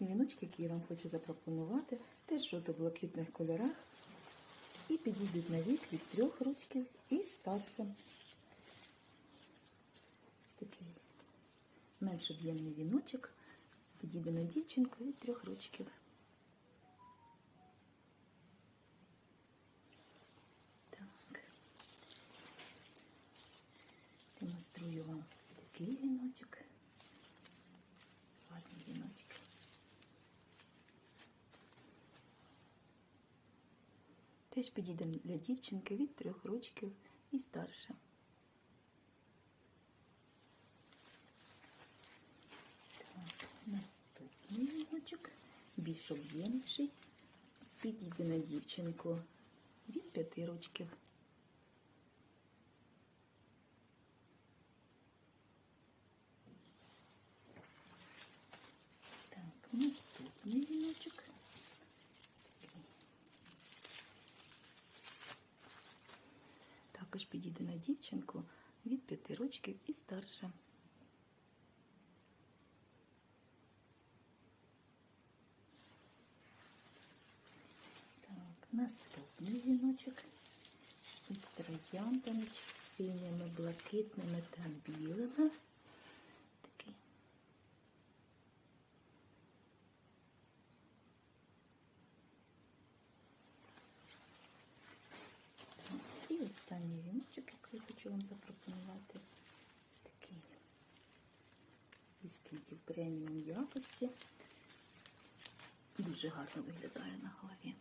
Наступні віночки, які я вам хочу запропонувати, теж жовто-блакитних кольорах. І підійдуть на вік від трьох рочків і старше. Ось такий менш об'ємний віночок. Підійде на дівчинку від трьох рочків. Так. Демонструю вам такий віночок. Теж підійде для дівчинки від трьох рочків і старше. Так, наступний віночок, більш об'ємніший, підійде на дівчинку від п'яти рочків. Так, Також підійде на дівчинку від п'яти рочків і старше. Так, наступний віночок із трояндами, синіми, блакитними та білими. Такий. І віночок, який хочу вам запропонувати, ось такий із преміум якості. Дуже гарно виглядає на голові.